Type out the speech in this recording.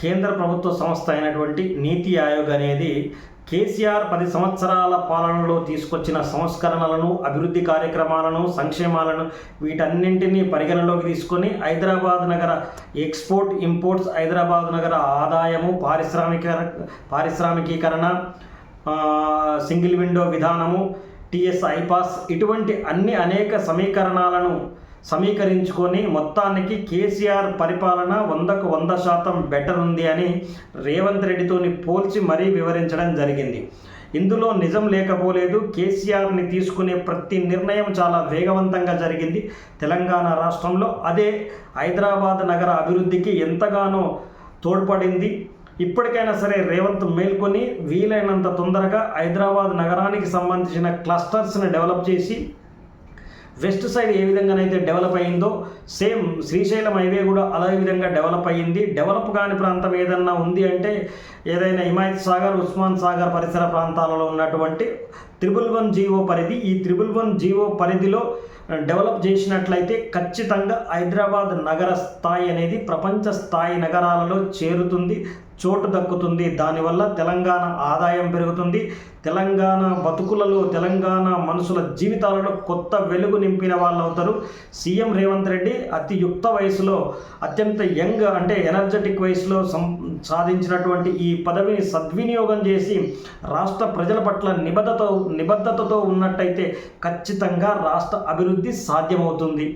కేంద్ర ప్రభుత్వ సంస్థ అయినటువంటి నీతి ఆయోగ్ అనేది కేసీఆర్ పది సంవత్సరాల పాలనలో తీసుకొచ్చిన సంస్కరణలను అభివృద్ధి కార్యక్రమాలను సంక్షేమాలను వీటన్నింటినీ పరిగణలోకి తీసుకొని హైదరాబాద్ నగర ఎక్స్పోర్ట్ ఇంపోర్ట్స్ హైదరాబాద్ నగర ఆదాయము పారిశ్రామిక పారిశ్రామికీకరణ సింగిల్ విండో విధానము టిఎస్ ఐపాస్ ఇటువంటి అన్ని అనేక సమీకరణాలను సమీకరించుకొని మొత్తానికి కేసీఆర్ పరిపాలన వందకు వంద శాతం బెటర్ ఉంది అని రేవంత్ రెడ్డితోని పోల్చి మరీ వివరించడం జరిగింది. ఇందులో నిజం లేకపోలేదు. కేసీఆర్ని తీసుకునే ప్రతి నిర్ణయం చాలా వేగవంతంగా జరిగింది. తెలంగాణ రాష్ట్రంలో అదే హైదరాబాద్ నగర అభివృద్ధికి ఎంతగానో తోడ్పడింది. ఇప్పటికైనా సరే రేవంత్ మేల్కొని వీలైనంత తొందరగా హైదరాబాద్ నగరానికి సంబంధించిన క్లస్టర్స్ని డెవలప్ చేసి వెస్ట్ సైడ్ ఏ విధంగానైతే డెవలప్ అయిందో సేమ్ శ్రీశైలం హైవే కూడా అదే విధంగా డెవలప్ అయ్యింది. డెవలప్ కాని ప్రాంతం ఏదన్నా ఉంది అంటే ఏదైనా హిమాయత్ సాగర్ ఉస్మాన్ సాగర్ పరిసర ప్రాంతాలలో ఉన్నటువంటి త్రిబుల్ వన్ జీవో పరిధి ఈ త్రిబుల్ వన్ జీవో పరిధిలో డెవలప్ చేసినట్లయితే ఖచ్చితంగా హైదరాబాద్ నగర స్థాయి అనేది ప్రపంచ స్థాయి నగరాలలో చేరుతుంది. చోటు దక్కుతుంది. దానివల్ల తెలంగాణ ఆదాయం పెరుగుతుంది. తెలంగాణ బతుకులలో తెలంగాణ మనుషుల జీవితాలలో కొత్త వెలుగు నింపిన వాళ్ళు అవుతారు సీఎం రేవంత్ రెడ్డి అతి యుక్త వయసులో అత్యంత యంగ్ అంటే ఎనర్జెటిక్ వయసులో సం సాధించినటువంటి ఈ పదవిని సద్వినియోగం చేసి రాష్ట్ర ప్రజల పట్ల నిబద్ధత నిబద్ధతతో ఉన్నట్టయితే ఖచ్చితంగా రాష్ట్ర అభివృద్ధి సాధ్యమవుతుంది.